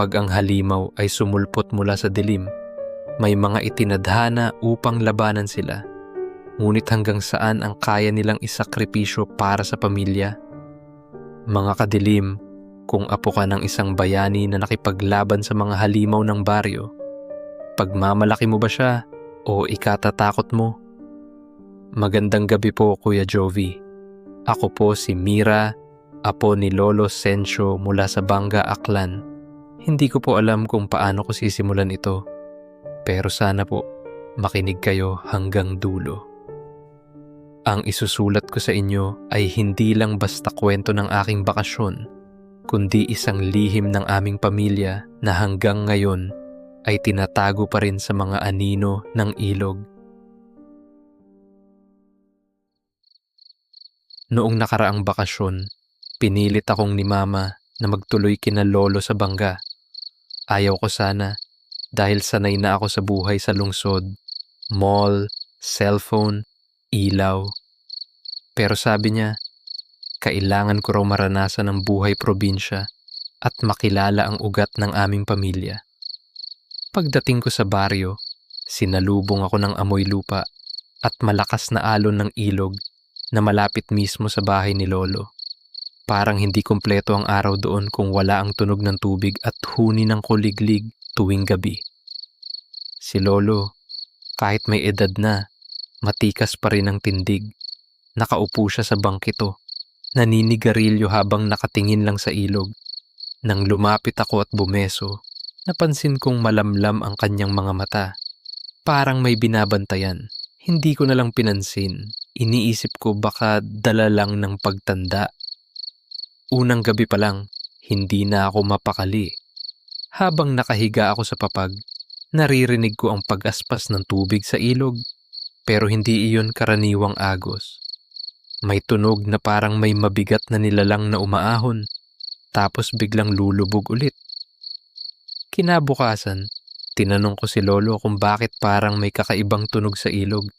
kapag ang halimaw ay sumulpot mula sa dilim, may mga itinadhana upang labanan sila. Ngunit hanggang saan ang kaya nilang isakripisyo para sa pamilya? Mga kadilim, kung apo ka ng isang bayani na nakipaglaban sa mga halimaw ng baryo, pagmamalaki mo ba siya o ikatatakot mo? Magandang gabi po Kuya Jovi. Ako po si Mira, apo ni Lolo Sencho mula sa Banga, Aklan. Hindi ko po alam kung paano ko sisimulan ito. Pero sana po, makinig kayo hanggang dulo. Ang isusulat ko sa inyo ay hindi lang basta kwento ng aking bakasyon, kundi isang lihim ng aming pamilya na hanggang ngayon ay tinatago pa rin sa mga anino ng ilog. Noong nakaraang bakasyon, pinilit akong ni mama na magtuloy kina lolo sa bangga. Ayaw ko sana dahil sanay na ako sa buhay sa lungsod, mall, cellphone, ilaw. Pero sabi niya, kailangan ko raw maranasan ang buhay probinsya at makilala ang ugat ng aming pamilya. Pagdating ko sa baryo, sinalubong ako ng amoy lupa at malakas na alon ng ilog na malapit mismo sa bahay ni Lolo. Parang hindi kumpleto ang araw doon kung wala ang tunog ng tubig at huni ng kuliglig tuwing gabi. Si Lolo, kahit may edad na, matikas pa rin ang tindig. Nakaupo siya sa bangkito, naninigarilyo habang nakatingin lang sa ilog. Nang lumapit ako at bumeso, napansin kong malamlam ang kanyang mga mata. Parang may binabantayan. Hindi ko na lang pinansin. Iniisip ko baka dala lang ng pagtanda. Unang gabi pa lang, hindi na ako mapakali. Habang nakahiga ako sa papag, naririnig ko ang pag-aspas ng tubig sa ilog. Pero hindi iyon karaniwang agos. May tunog na parang may mabigat na nilalang na umaahon, tapos biglang lulubog ulit. Kinabukasan, tinanong ko si Lolo kung bakit parang may kakaibang tunog sa ilog.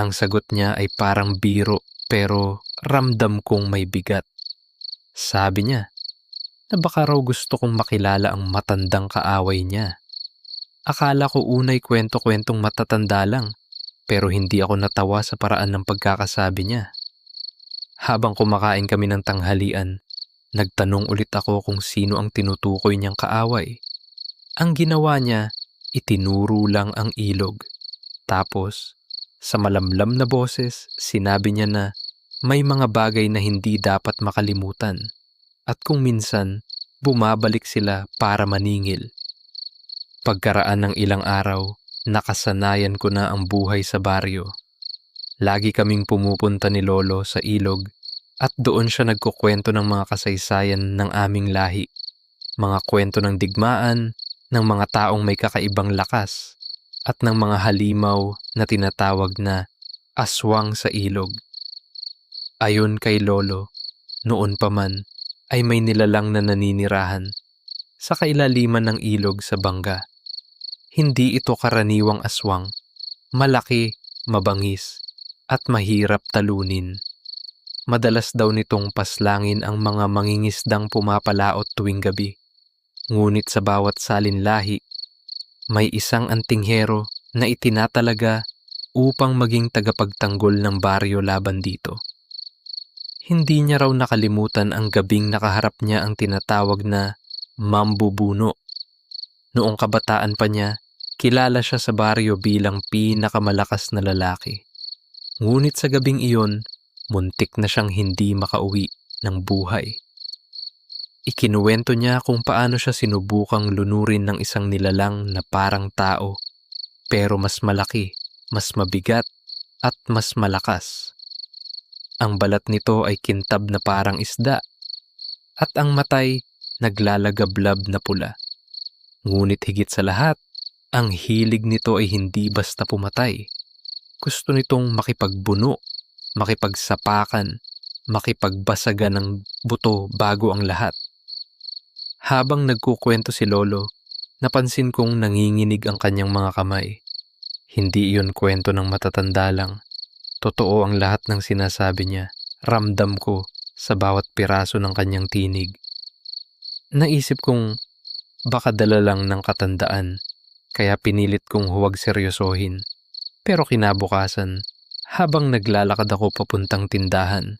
Ang sagot niya ay parang biro pero ramdam kong may bigat. Sabi niya, na baka raw gusto kong makilala ang matandang kaaway niya. Akala ko unay kwento-kwentong matatanda lang, pero hindi ako natawa sa paraan ng pagkakasabi niya. Habang kumakain kami ng tanghalian, nagtanong ulit ako kung sino ang tinutukoy niyang kaaway. Ang ginawa niya, itinuro lang ang ilog. Tapos, sa malamlam na boses, sinabi niya na may mga bagay na hindi dapat makalimutan at kung minsan, bumabalik sila para maningil. Pagkaraan ng ilang araw, nakasanayan ko na ang buhay sa baryo. Lagi kaming pumupunta ni Lolo sa ilog at doon siya nagkukwento ng mga kasaysayan ng aming lahi. Mga kwento ng digmaan, ng mga taong may kakaibang lakas, at ng mga halimaw na tinatawag na aswang sa ilog. Ayon kay Lolo, noon pa man ay may nilalang na naninirahan sa kailaliman ng ilog sa bangga. Hindi ito karaniwang aswang, malaki, mabangis, at mahirap talunin. Madalas daw nitong paslangin ang mga mangingisdang pumapalaot tuwing gabi. Ngunit sa bawat salinlahi, may isang antinghero na itinatalaga upang maging tagapagtanggol ng baryo laban dito. Hindi niya raw nakalimutan ang gabing nakaharap niya ang tinatawag na mambubuno. Noong kabataan pa niya, kilala siya sa baryo bilang pinakamalakas na lalaki. Ngunit sa gabing iyon, muntik na siyang hindi makauwi ng buhay. Ikinuwento niya kung paano siya sinubukang lunurin ng isang nilalang na parang tao, pero mas malaki, mas mabigat, at mas malakas. Ang balat nito ay kintab na parang isda, at ang matay naglalagablab na pula. Ngunit higit sa lahat, ang hilig nito ay hindi basta pumatay. Gusto nitong makipagbuno, makipagsapakan, makipagbasagan ng buto bago ang lahat. Habang nagkukwento si Lolo, napansin kong nanginginig ang kanyang mga kamay. Hindi iyon kwento ng matatanda lang. Totoo ang lahat ng sinasabi niya. Ramdam ko sa bawat piraso ng kanyang tinig. Naisip kong baka dala lang ng katandaan, kaya pinilit kong huwag seryosohin. Pero kinabukasan, habang naglalakad ako papuntang tindahan,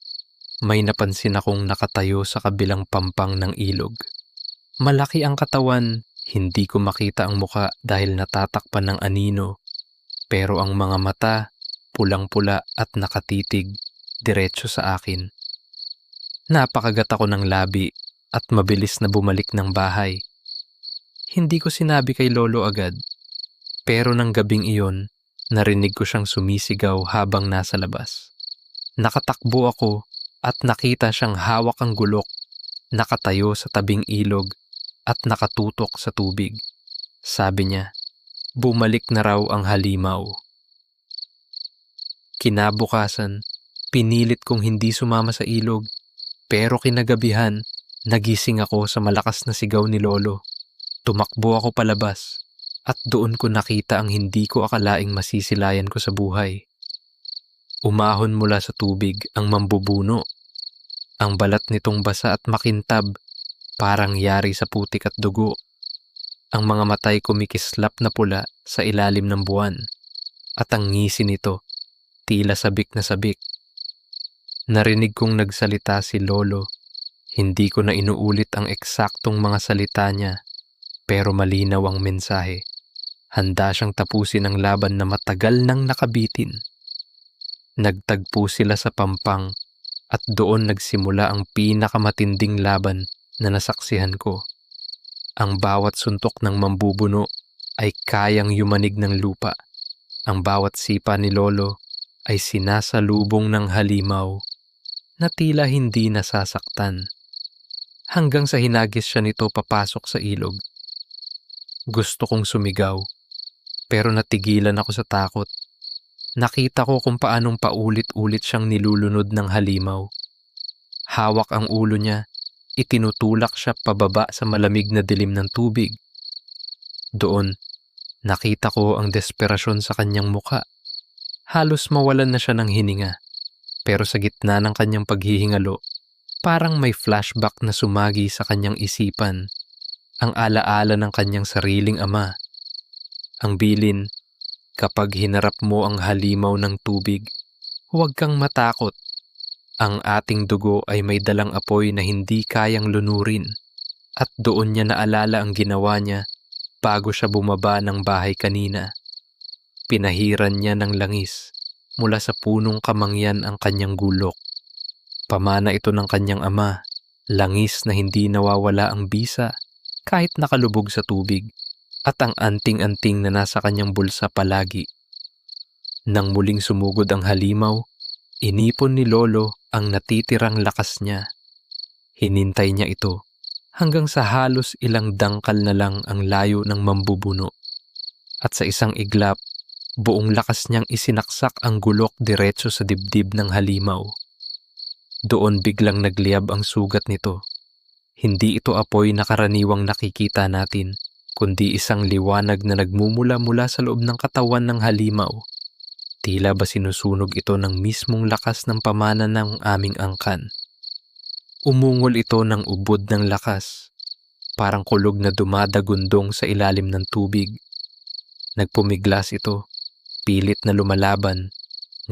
may napansin akong nakatayo sa kabilang pampang ng ilog. Malaki ang katawan, hindi ko makita ang muka dahil natatakpan ng anino, pero ang mga mata, pulang-pula at nakatitig, diretso sa akin. Napakagat ako ng labi at mabilis na bumalik ng bahay. Hindi ko sinabi kay Lolo agad, pero ng gabing iyon, narinig ko siyang sumisigaw habang nasa labas. Nakatakbo ako at nakita siyang hawak ang gulok, nakatayo sa tabing ilog at nakatutok sa tubig. Sabi niya, bumalik na raw ang halimaw. Kinabukasan, pinilit kong hindi sumama sa ilog, pero kinagabihan, nagising ako sa malakas na sigaw ni Lolo. Tumakbo ako palabas at doon ko nakita ang hindi ko akalaing masisilayan ko sa buhay. Umahon mula sa tubig ang mambubuno. Ang balat nitong basa at makintab, parang yari sa putik at dugo. Ang mga matay kumikislap na pula sa ilalim ng buwan. At ang ngisi nito, tila sabik na sabik. Narinig kong nagsalita si Lolo. Hindi ko na inuulit ang eksaktong mga salita niya pero malinaw ang mensahe. Handa siyang tapusin ang laban na matagal nang nakabitin. Nagtagpo sila sa pampang at doon nagsimula ang pinakamatinding laban na nasaksihan ko. Ang bawat suntok ng mambubuno ay kayang yumanig ng lupa. Ang bawat sipa ni Lolo ay sinasalubong ng halimaw na tila hindi nasasaktan. Hanggang sa hinagis siya nito papasok sa ilog gusto kong sumigaw, pero natigilan ako sa takot. Nakita ko kung paanong paulit-ulit siyang nilulunod ng halimaw. Hawak ang ulo niya, itinutulak siya pababa sa malamig na dilim ng tubig. Doon, nakita ko ang desperasyon sa kanyang muka. Halos mawalan na siya ng hininga. Pero sa gitna ng kanyang paghihingalo, parang may flashback na sumagi sa kanyang isipan ang alaala ng kanyang sariling ama. Ang bilin, kapag hinarap mo ang halimaw ng tubig, huwag kang matakot. Ang ating dugo ay may dalang apoy na hindi kayang lunurin at doon niya naalala ang ginawa niya bago siya bumaba ng bahay kanina. Pinahiran niya ng langis mula sa punong kamangyan ang kanyang gulok. Pamana ito ng kanyang ama, langis na hindi nawawala ang bisa kahit nakalubog sa tubig at ang anting-anting na nasa kanyang bulsa palagi. Nang muling sumugod ang halimaw, inipon ni Lolo ang natitirang lakas niya. Hinintay niya ito hanggang sa halos ilang dangkal na lang ang layo ng mambubuno. At sa isang iglap, buong lakas niyang isinaksak ang gulok diretso sa dibdib ng halimaw. Doon biglang nagliyab ang sugat nito hindi ito apoy na karaniwang nakikita natin, kundi isang liwanag na nagmumula mula sa loob ng katawan ng halimaw. Tila ba sinusunog ito ng mismong lakas ng pamana ng aming angkan. Umungol ito ng ubod ng lakas, parang kulog na dumadagundong sa ilalim ng tubig. Nagpumiglas ito, pilit na lumalaban,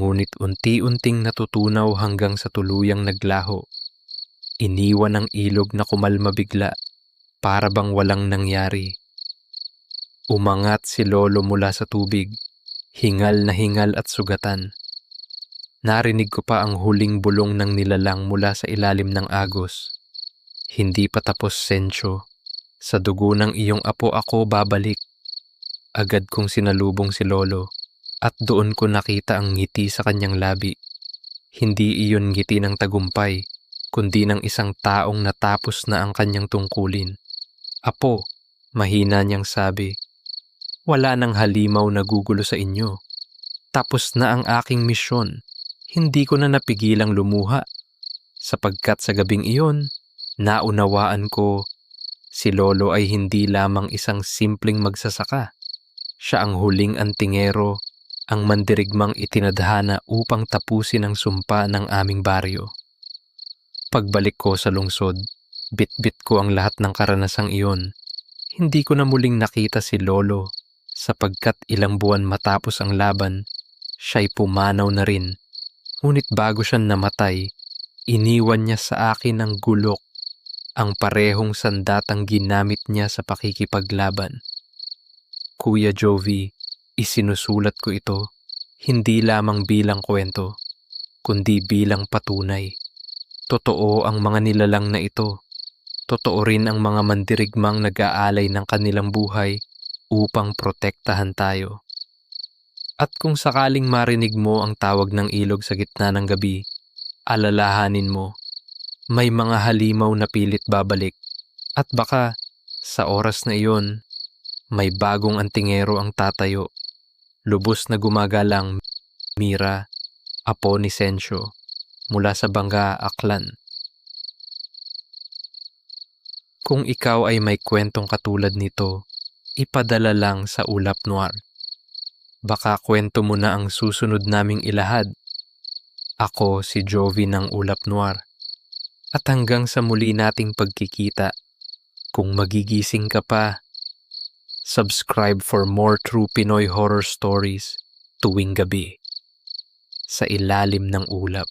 ngunit unti-unting natutunaw hanggang sa tuluyang naglaho Iniwan ng ilog na kumalma bigla, para bang walang nangyari. Umangat si Lolo mula sa tubig, hingal na hingal at sugatan. Narinig ko pa ang huling bulong ng nilalang mula sa ilalim ng agos. Hindi pa tapos sensyo. Sa dugo ng iyong apo ako babalik. Agad kong sinalubong si Lolo at doon ko nakita ang ngiti sa kanyang labi. Hindi iyon ngiti ng tagumpay, kundi ng isang taong natapos na ang kanyang tungkulin. Apo, mahina niyang sabi, wala nang halimaw na gugulo sa inyo. Tapos na ang aking misyon. Hindi ko na napigilang lumuha. Sapagkat sa gabing iyon, naunawaan ko si Lolo ay hindi lamang isang simpleng magsasaka. Siya ang huling antingero, ang mandirigmang itinadhana upang tapusin ang sumpa ng aming baryo. Pagbalik ko sa lungsod, bit-bit ko ang lahat ng karanasang iyon. Hindi ko na muling nakita si Lolo sapagkat ilang buwan matapos ang laban, siya'y pumanaw na rin. Ngunit bago siya namatay, iniwan niya sa akin ang gulok, ang parehong sandatang ginamit niya sa pakikipaglaban. Kuya Jovi, isinusulat ko ito hindi lamang bilang kwento, kundi bilang patunay. Totoo ang mga nilalang na ito. Totoo rin ang mga mandirigmang nag-aalay ng kanilang buhay upang protektahan tayo. At kung sakaling marinig mo ang tawag ng ilog sa gitna ng gabi, alalahanin mo, may mga halimaw na pilit babalik. At baka, sa oras na iyon, may bagong antingero ang tatayo. Lubos na gumagalang Mira, apo ni Sensyo, mula sa Bangga, Aklan. Kung ikaw ay may kwentong katulad nito, ipadala lang sa Ulap Noir. Baka kwento mo na ang susunod naming ilahad. Ako si Jovi ng Ulap Noir. At hanggang sa muli nating pagkikita, kung magigising ka pa, subscribe for more true Pinoy horror stories tuwing gabi sa ilalim ng ulap.